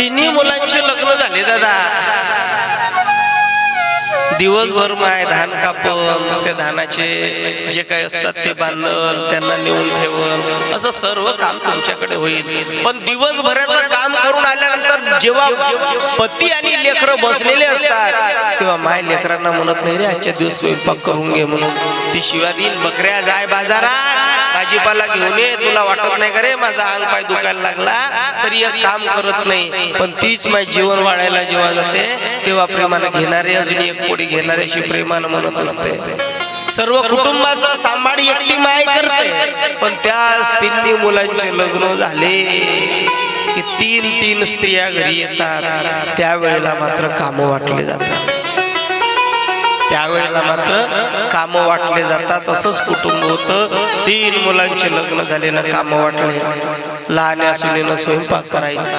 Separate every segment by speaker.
Speaker 1: तिन्ही मुलांचे लग्न झाले दादा. दिवसभर माय धान कापण त्या धानाचे जे काही असतात ते बांधल त्यांना नेऊन ठेवल असं सर्व काम तुमच्याकडे होईल. पण दिवसभराचं काम करून आल्यानंतर जेव्हा पती आणि लेकरं बसलेले असतात तेव्हा माय लेकरांना म्हणत नाही रे आजच्या दिवस स्वयंपाक करून घे म्हणून. ती शिवा देईल बकऱ्या जाय बाजारात. भाजीपाला घेऊन ये तुला वाटत नाही का रे माझा अंग पाय दुखायला लागला? तरी एक काम करत नाही. पण तीच माझी जीवन वाढायला जेव्हा जाते तेव्हा प्रेमानं घेणारे अजून एक पोळी घेणारे अशी प्रेमानं म्हणत असते. सर्व कुटुंबाचा सांभाळ एकटी माय करते. पण त्या तिन्ही मुलांचे लग्न झाले की तीन तीन स्त्रिया घरी येतात. त्यावेळेला मात्र काम वाटले जातात. त्यावेळेला मात्र काम वाटले जातात. असंच कुटुंब होतं. तीन मुलांचे लग्न झाले ना काम वाटले. लहान सुनेनं स्वयंपाक करायचा.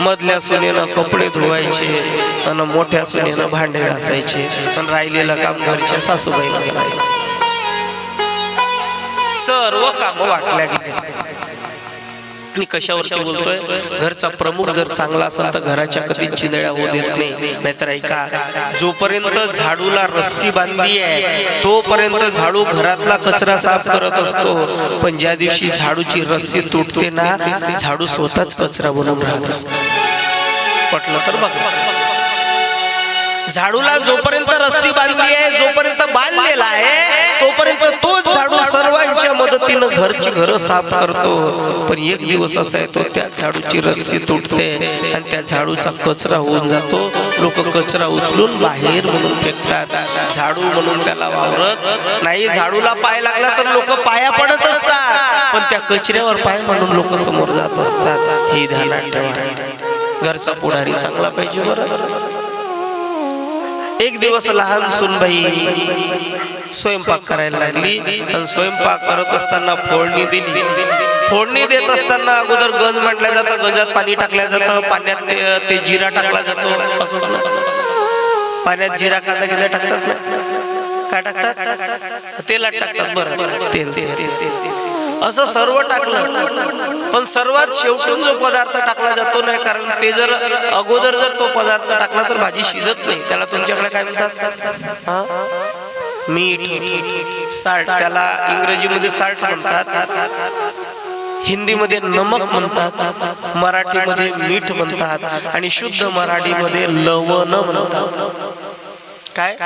Speaker 1: मधल्या सुनेनं कपडे धुवायचे आणि मोठ्या सुनेनं भांडे घासायचे आणि राहिलेलं काम घरच्या सासूबाईनं करायचं. सर्व काम वाटल्या गेले. मी कशावरती बोलतोय? घरचा प्रमुख जर चांगला असेल तर घराच्या कधीच चिंदड्या होऊ देत नाही. नाहीतर ऐका जोपर्यंत झाडूला रस्सी बांधली आहे तोपर्यंत झाडू घरातला कचरा साफ करत असतो. पण ज्या दिवशी झाडूची रस्सी तुटते ना झाडू स्वतःच कचरा बनवून राहत असतो. पटलं तर बघा. झाडूला जोपर्यंत रस्सी बांधली आहे जोपर्यंत बांधलेला पद्धतीनं घरची घर साफ करतो पण एक दिवस असा येतो त्या झाडूची रस्सी तुटते आणि त्या झाडूचा कचरा होऊन जातो. लोक कचरा उचलून बाहेर म्हणून फेकतात. झाडू म्हणून त्याला वावरत नाही. झाडूला पाय लागला तर लोक पाया पडत असतात. पण त्या कचऱ्यावर पाय म्हणून लोक समोर जात असतात. हे ध्यानात ठेवा. घरचा पुढारी चांगला पाहिजे बरं. एक दिवस लहान सुनबाई स्वयंपाक करायला लागली. आणि स्वयंपाक करत असताना फोडणी दिली. फोडणी देत असताना अगोदर गंज म्हटलं जातं. गंजात पाणी टाकल्या जातं. पाण्यात ते- ते जिरा टाकला जातो. असंच पाण्यात जिरा कांदा गिरा टाकतात ना? काय टाकतात? तेलात टाकतात. बरं. तेल तेल असं सर्व टाकलं. पण सर्वात शेवटून जो पदार्थ टाकला जातो नाही कारण ते जर अगोदर जर तो पदार्थ टाकला तर भाजी शिजत नाही. त्याला तुमच्याकडे काय म्हणतात? हा? मीठ साल्ट त्याला इंग्रजीमध्ये साल्ट म्हणतात हिंदीमध्ये नमक म्हणतात मराठीमध्ये मीठ म्हणतात आणि शुद्ध मराठीमध्ये लवण म्हणतात. काय?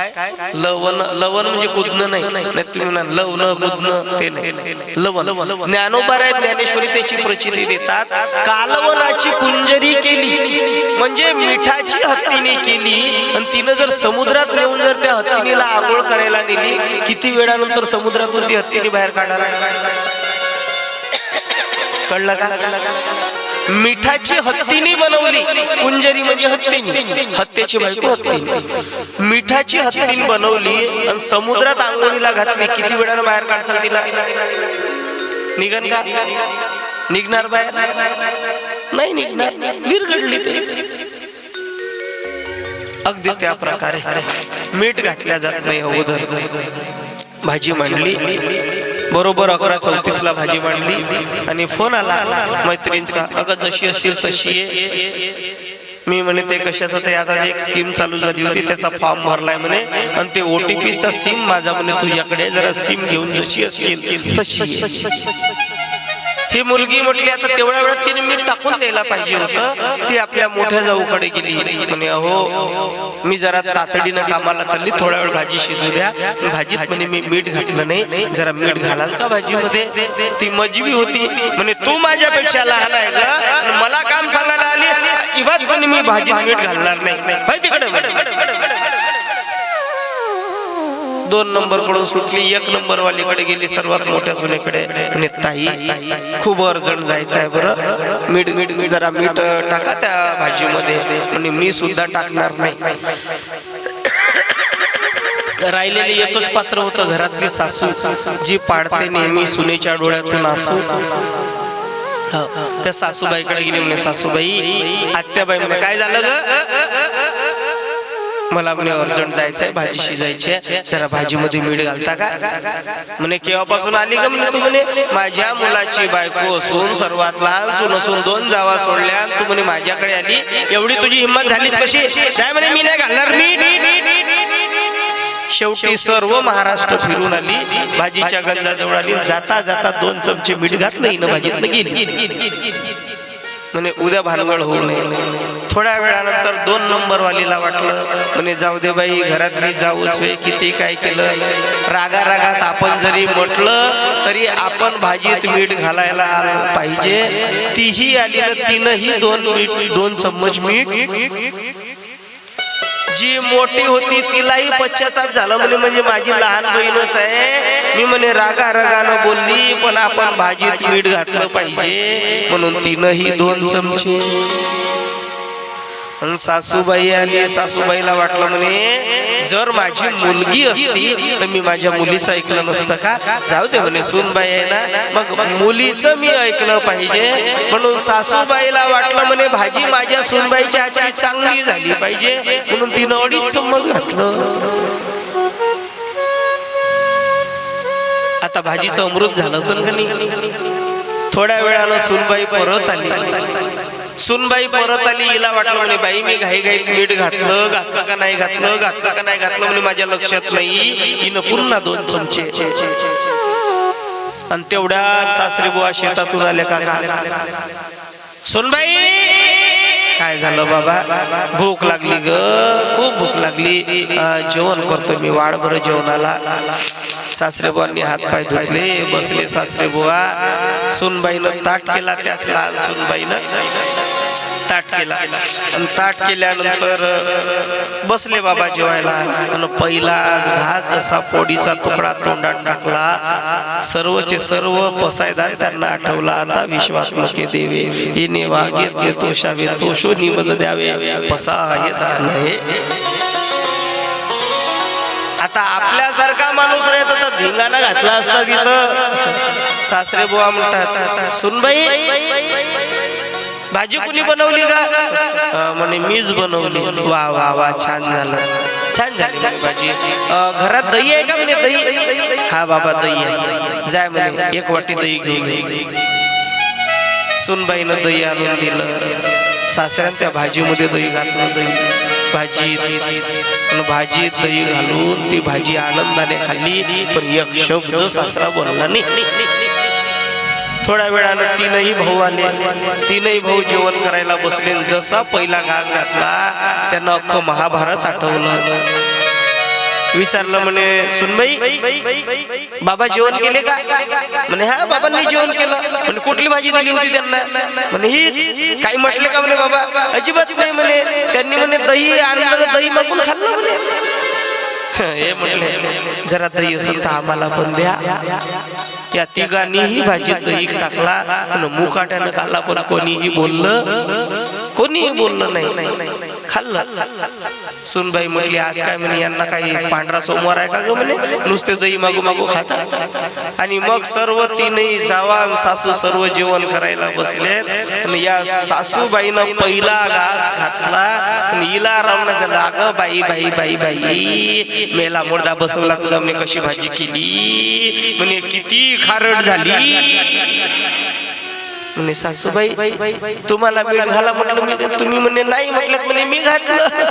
Speaker 1: लवण लवण म्हणजे कुदणं नाही. तुम्ही म्हणा लवण कुदणं ते नाही. लवण. ज्ञानोबा आहे ज्ञानेश्वरी त्याची प्रचिती देतात. कालवनाची कुंजरी केली म्हणजे मिठाची हत्तीने केली. आणि तिनं जर समुद्रात नेऊन जर त्या हत्तीनीला आंघोळ करायला नेली किती वेळानंतर समुद्रातून ती हत्तीने बाहेर काढणार कळलं का? मिठाची हत्तीनी बनवली. कुंजरी म्हणजे हत्तीने. हत्तीची बायको हत्तीनी. मिठाची हत्तीनी बनवली आणि समुद्रात आंघोळीला घातली. किती वेळानं बाहेर काढसाल तिला? निघन का? निघणार बाहेर? नाही निघणार. विरघडली ते. अगदी त्या प्रकारे. मीठ घातल्या जात नाही अगोदर. भाजी मांडली. बरोबर अकरा चौतीस ला भाजी मांडली आणि फोन आला मैत्रीणचा. अगं जशी असेल तशी आहे मी म्हणे ते कशाचं? ते आता एक स्कीम चालू झाली होती. त्याचा फॉर्म भरलाय म्हणे. आणि ते ओटीपीचा सिम माझा म्हणे. तुझ्याकडे जरा सिम घेऊन जशी असेल तशी ही मुलगी म्हटली आता तेवढ्या वेळात तिने मीठ टाकून द्यायला पाहिजे होतं. ती आपल्या मोठ्या जाऊकडे गेली. म्हणे अहो मी जरा तातडीनं कामाला चालली. थोडा वेळ भाजी शिजू द्या. भाजीत म्हणे मी मीठ घातलं नाही. जरा मीठ घालाल का भाजीमध्ये? ती मजबी होती. म्हणे तू माझ्यापेक्षा लहान आहे ग. मला काम सांगायला आली. इवात पण मी भाजी मीठ घालणार नाही. तिकडे दोन नंबरकडून सुटली एक नंबर वालीकडे गेली सर्वात मोठ्या सुनेकडे आणि ताई खूप अडचण जायचं आहे बरं. मीठ मीठ जरा मीठ टाका त्या भाजीमध्ये. म्हणजे मी सुद्धा टाकणार नाही. राहिलेली एकच पात्र होतं घरातली सासू जी पाडते नेहमी सुनेच्या डोळ्यातून असू त्या सासूबाईकडे गेली म्हणे सासूबाई आत्याबाई म्हणे काय झालं ग? मला म्हणे अर्जंट जायचंय भाजी शिजायची आहे जरा भाजीमध्ये मीठ घालता का? म्हणे केव्हापासून आली का म्हणे तू म्हणे माझ्या मुलाची बायको असून सर्वात लहान सून असून दोन जावा सोडल्या तू म्हणे माझ्याकडे आली. एवढी तुझी हिंमत झाली कशी? काय म्हणे मी नाही घालणार शेवटी सर्व महाराष्ट्र फिरून आली. भाजीच्या गंजाजवळ आली जाता जाता दोन चमचे मीठ घातलं हिनं भाजीतनं गेली. म्हणे उद्या भानगड होऊ नये. थोड्या वेळानंतर दोन नंबर वालीला वाटलं. म्हणे जाऊ दे बाई घरातली जाऊच वे किती काय केलं? रागा रागात आपण जरी म्हटलं तरी आपण भाजीत मीठ घालायला आलं पाहिजे. तीही आली ना तिनंही दोन मीठ दोन चम्मच मीठ. जी मोठी होती तिलाही पश्चाताप झाला. म्हणे म्हणजे माझी लहान बहीणच आहे. मी म्हणे रागा रागानं बोलली पण आपण भाजीत मीठ घातलं पाहिजे. म्हणून तिनंही दोन चमचे. आणि सासूबाई आणि सासूबाईला वाटलं म्हणे जर माझी मुलगी असती तर मी माझ्या मुलीचं ऐकलं नसतं का? जाऊ दे म्हणे सूनबाई आहे ना मग मुलीचं मी ऐकलं पाहिजे. म्हणून सासूबाईला वाटलं म्हणे भाजी माझ्या सूनबाईच्या आजची चांगली झाली पाहिजे. म्हणून तिनं अडीच चम्मच घातलं. आता भाजीचं अमृत झालं असेल का नाही? थोड्या वेळानं सुनबाई परत आली. सुनबाई परत आली हिला वाटलं म्हणे बाई मी घाई घाईत मीठ घातलं घातलं का नाही घातलं घातलं का नाही घातलं? म्हणे माझ्या लक्षात नाही. हिनं पुन्हा दोन चमचे. आणि तेवढ्या सासरे बुवा शेतातून आल्या का सुनबाई काय झालं बाबा? भूक लागली ग खूप भूक लागली. जेवण करतो मी वाढभर जेवणाला. सासरे बुवांनी हात पाय धुतले बसले सासरे बुवा. सुनबाईनं ताट केला त्याच लहान सुनबाईनं ताट केला. आणि ताट केल्यानंतर बसले बाबा जेवायला. आणि पहिला घास जसा पोडीचा तुकडा तोंडात टाकला सर्वचे सर्व पसायदान त्यांना आठवला. आता विश्वात्मके देवे हिने वागेत तोषावे तोषो निमज द्यावे. पसा हे दान हे आता आपल्यासारखा माणूस राहत तर धिंगाणा घातला असता तिथं. सासरे बुवा म्हणतात सुनबाई भाजी कुणी बनवली का? म्हणे मीच बनवली. वा वा वा छान झालं. छान झाली भाजी. घरात दही आहे का म्हणे दही? हा बाबा दही आहे. जाय म्हणे एक वाटी दही घेऊन. सुनबाईनं दही आणून दिलं. सासऱ्यानं त्या भाजीमध्ये दही घातलं दही. भाजी भाजीत दही घालून ती भाजी आनंदाने खाल्ली. पण एक शब्द सासरा बोलला नाही. थोड्या वेळानं तीनही भाऊ आले. तीनही भाऊ जेवण करायला बसले. जसा पहिला घास घातला त्यांना अख्खं महाभारत आठवलं. विचारलं म्हणे सुनबाई बाबा जेवण केले का? म्हणे हा बाबांनी जेवण केलं. म्हणे कुठली भाजी दिली होती त्यांना? म्हणे हीच. काही म्हटले का म्हणे बाबा? अजिबात नाही म्हणे. त्यांनी म्हणे दही आणलं दही मागून खाल्लं म्हणे. हे म्हणले जरा दही असेल तर आम्हाला पण द्या. या तिघांनीही भाजीत दही टाकला आणि मुकाट्यानं खाल्ला पण कोणीही बोललं कोणीही बोललं नाही. खाल्लं. सुनबाई म्हटली आज काय म्हणे यांना काही पांढरा सोमवार आहे का ग? म्हणे नुसते दही मागू मागू खाता आणि मग सर्व तीनही जावान सासू सर्व जेवण करायला बसले आणि या सासूबाईनं पहिला घास घातला आणि हिला रावणं झालं अगं बाई बाई बाई बाई मेला मुर्दा बसवला तुझा म्हणे कशी भाजी केली म्हणे किती खारट झाली म्हणे सासूबाई तुम्हाला मीठ घाला म्हटलं तुम्ही म्हणे नाही म्हटलं म्हणे मी घातलं.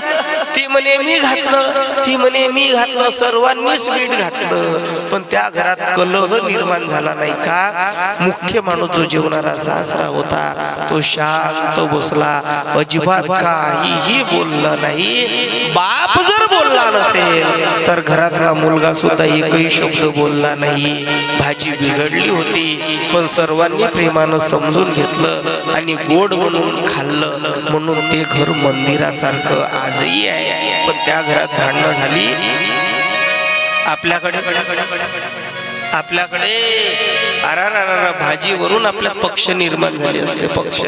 Speaker 1: ती म्हणे मी घातलं. ती म्हणे मी घातलं सर्वांनीच मीठ घातलं. पण त्या घरात कलह निर्माण झाला नाही का? मुख्य माणूस जो जेवणारा सासरा होता तो शांत बसला. अजिबात काहीही बोलला नाही. बाप बोलला नसेल तर घरातला मुलगा सुद्धा एकही शब्द बोलला नाही. भाजी बिघडली होती पण सर्वांनी प्रेमानं समजून घेतलं आणि गोड म्हणून खाल्लं. म्हणून ते घर मंदिरासारखं आजही आहे. पण त्या घरात भांडणं झाली. आपल्याकडे आपल्याकडे अरारारा भाजीवरून आपल्या पक्ष निर्माण झाले असते. पक्ष.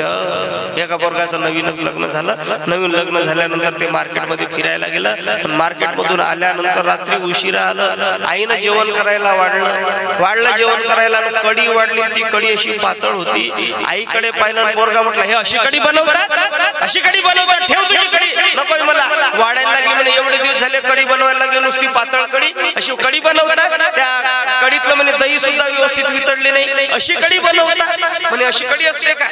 Speaker 1: एका पोरगाचं नवीनच लग्न झालं. नवीन लग्न झाल्यानंतर ते मार्केटमध्ये फिरायला गेलं. मार्केटमधून आल्यानंतर रात्री उशिरा आलं. आईनं जेवण करायला वाढलं. वाढलं जेवण करायला कडी कढी वाढली ती कडी अशी पातळ होती. आईकडे पाहिलं पोरगा म्हटलं हे अशी कढी बनवतात? अशी कडी बनवतात? ठेव तुझी कडी नको मला. वाढायला लागली म्हणे एवढे दिवस झाले कढी बनवायला लागली नुसती पातळ कढी. अशी कढी बनवतात? त्या कढीतलं म्हणे दही सुद्धा व्यवस्थित वितळले नाही. अशी कडी बनवतात. म्हणे अशी कडी असते का?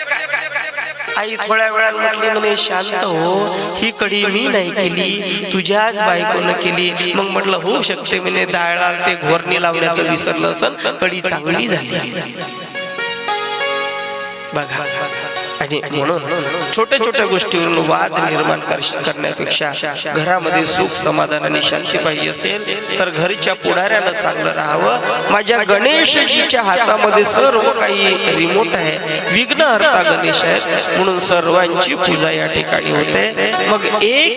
Speaker 1: आई थोड्या वेळात म्हटली म्हणे शांत हो ही कडी मी नाही केली. तुझ्याच बायकोनं केली. मग म्हटलं होऊ शकते म्हणे डाळाल ते घोरणी लावण्याचं विसरलं असं कडी चांगली झाली. बघा. आणि म्हणून छोट्या छोट्या गोष्टीवरून वाद निर्माण करण्यापेक्षा घरामध्ये सुख समाधान आणि शांती पाहिजे असेल तर घरच्या पुढाऱ्यानं चांगलं राहावं. माझ्या गणेशजीच्या हातामध्ये सर्व काही रिमोट आहे. विघ्नहर्ता गणेश आहेत. म्हणून सर्वांची पूजा या ठिकाणी होते. मग एक